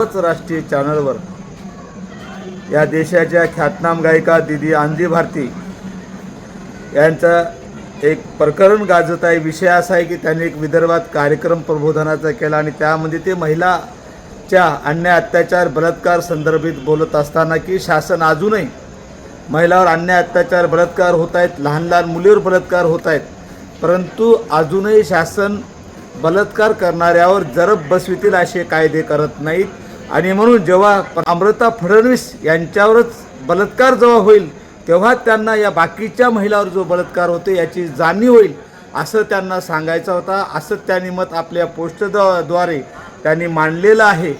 सर्वच राष्ट्रीय चॅनलवर या देशाच्या ख्यातनाम गायिका दिदी आंधी भारती यांचा एक प्रकरण गाजत आहे विषय असा आहे की त्यांनी एक विदर्भात कार्यक्रम प्रबोधनाचा केला आणि त्यामध्ये ते महिलाच्या अन्याय अत्याचार बलात्कार संदर्भित बोलत असताना की शासन अजूनही महिलावर अन्याय अत्याचार बलात्कार होत आहेत लहान लहान मुलीवर बलात्कार होत आहेत परंतु अजूनही शासन बलात्कार करणाऱ्यावर जरब बसवितील असे कायदे करत नाहीत. आणि म्हणून जेव्हा अमृता फडणवीस यांच्यावरच बलात्कार जेव्हा होईल तेव्हा त्यांना या बाकीच्या महिलावर जो बलात्कार होतो याची जाणीव होईल असं त्यांना सांगायचा होता. असं त्यांनी मत आपल्या पोस्टद्वारे त्यांनी मांडलेलं आहे.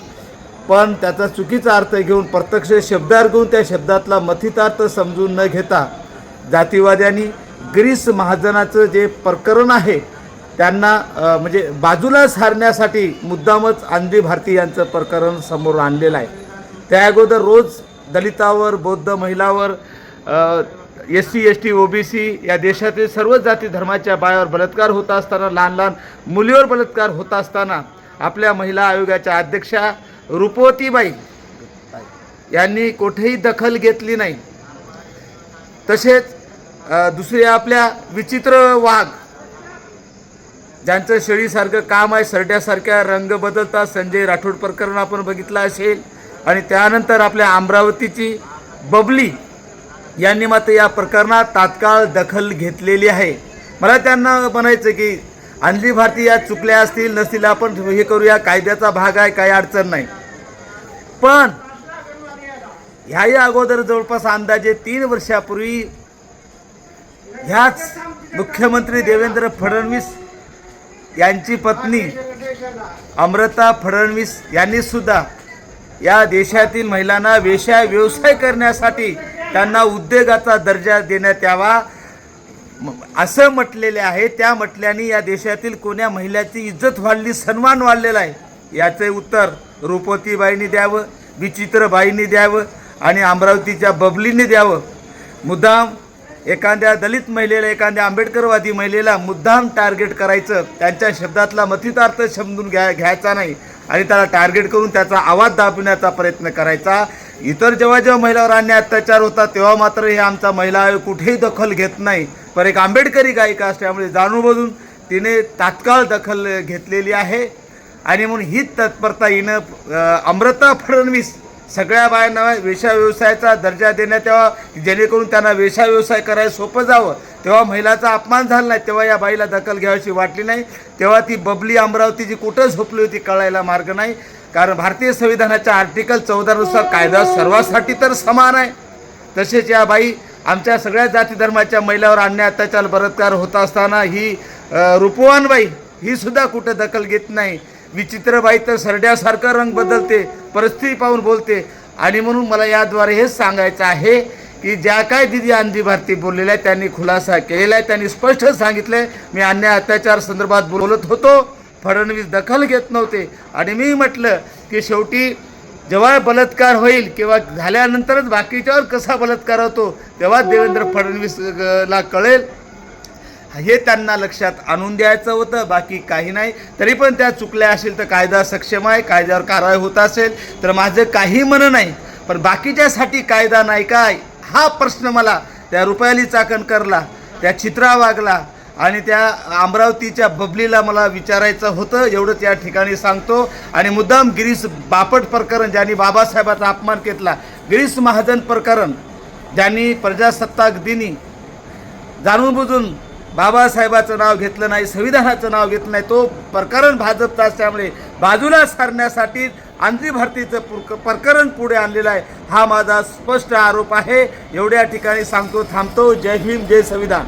पण त्याचा चुकीचा अर्थ घेऊन प्रत्यक्ष शब्दार घेऊन त्या शब्दातला मथितार्थ समजून न घेता जातीवाद्यांनी ग्रीस महाजनाचं जे प्रकरण आहे त्यांना म्हणजे बाजूला सारण्यासाठी मुद्दामच आंधी भारती यांचं प्रकरण समोर आणलेलं आहे. त्या अगोदर रोज दलितावर बौद्ध महिलावर S C S T O B C या देशातील सर्वच जाती धर्माच्या बायावर बलात्कार होत असताना लहान लहान मुलीवर बलात्कार होत असताना आपल्या महिला आयोगाच्या अध्यक्षा रुपवतीबाई यांनी कुठेही दखल घेतली नाही. तसेच दुसरे आपल्या विचित्र वाघ ज्यांचं शेळीसारखं काम आहे सरड्यासारख्या रंग बदलतात. संजय राठोड प्रकरण आपण बघितलं असेल. आणि त्यानंतर आपल्या अमरावतीची बबली यांनी मात्र या प्रकरणात तात्काळ दखल घेतलेली आहे. मला त्यांना म्हणायचं की अंजली भारती या चुकल्या असतील नसतील आपण हे करूया. कायद्याचा भाग आहे काही अडचण नाही. पण ह्याही अगोदर जवळपास अंदाजे तीन वर्षापूर्वी ह्याच मुख्यमंत्री देवेंद्र फडणवीस यांची पत्नी अमृता फडणवीस यांनी सुद्धा या देशातील महिलांना वेश्या व्यवसाय करण्यासाठी त्यांना उद्योगाचा दर्जा देण्यात यावा. असं म्हटलेले आहे. त्या म्हटल्याने या देशातील कोण्या महिलाची इज्जत वाढली सन्मान वाढलेला आहे? याचे उत्तर रुपवतीबाईंनी द्यावं विचित्रबाईंनी द्यावं आणि अमरावतीच्या बबलींनी द्यावं. मुद्दाम एखाद्या दलित महिलेला एखाद्या आंबेडकरवादी महिलेला मुद्दाम टार्गेट करायचं त्यांच्या शब्दातला मथितार्थ समजून घ्या घ्यायचा नाही. आणि त्याला टार्गेट करून त्याचा आवाज दाबण्याचा प्रयत्न करायचा. इतर जेव्हा जेव्हा महिलावर अन्य अत्याचार होतात तेव्हा मात्र हे आमचा महिला आयोग कुठेही दखल घेत नाही. पण एक आंबेडकरी गायिका असल्यामुळे जाणूनबजून तिने तात्काळ दखल घेतलेली आहे. आणि म्हणून ही तत्परता हिनं अमृता फडणवीस सगळ्या बायांना वेश्या व्यवसायाचा दर्जा देण्यात यावा जेणेकरून त्यांना वेश्या व्यवसाय करायला सोपं जावं. तेव्हा महिलाचा अपमान झाला नाही तेव्हा या बाईला दखल घ्यावीशी वाटली नाही. तेव्हा ती बबली अमरावतीची कुठं झोपली होती कळायला मार्ग नाही. कारण भारतीय संविधानाच्या आर्टिकल चौदानुसार कायदा सर्वांसाठी तर समान आहे. तसेच या बाई आमच्या सगळ्या जाती धर्माच्या महिलावर अन्याय अत्याचार बलात्कार होत असताना ही रुपवानबाई बाई ही सुद्धा कुठं दखल घेत नाही. विचित्रबाई तर सरड्यासारखं रंग बदलते परिस्थिती पाहून बोलते. आणि म्हणून मला याद्वारे हेच सांगायचं आहे की ज्या काय दिदी आंधी भारती बोललेल्या आहेत त्यांनी खुलासा केलेला आहे त्यांनी स्पष्ट सांगितलं आहे मी अन्याय अत्याचार संदर्भात बोलत होतो फडणवीस दखल घेत नव्हते. आणि मी म्हटलं की शेवटी जेव्हा बलात्कार होईल किंवा झाल्यानंतरच बाकीच्यावर कसा बलात्कार होतो तेव्हा देवेंद्र फडणवीस ला कळेल. हे त्यांना लक्षात आणून द्यायचं होतं बाकी काही नाही. तरी पण त्या चुकल्या असेल तर कायदा सक्षम आहे कायद्यावर कारवाई होत असेल तर माझं काही म्हणणं नाही. पण बाकीच्यासाठी कायदा नाही काय? हा प्रश्न मला त्या रुपयाली चाकणकरला त्या चित्रा वागला आणि त्या अमरावतीच्या बबलीला मला विचारायचं होतं. एवढंच या ठिकाणी सांगतो. आणि मुद्दाम गिरीश बापट प्रकरण ज्यांनी बाबासाहेबाचा अपमान केला गिरीश महाजन प्रकरण ज्यांनी प्रजासत्ताक दिनी जाणून बुजून बाबासाहेबाचं नाव घेतलं नाही संविधानाचं नाव घेतलं नाही तो प्रकरण भाजपचा असल्यामुळे बाजूला सारण्यासाठी आंध्री भारतीचं पुरक प्रकरण पुढे आणलेलं आहे. हा माझा स्पष्ट आरोप आहे. एवढ्या ठिकाणी सांगतो थांबतो. जय भीम जय संविधान.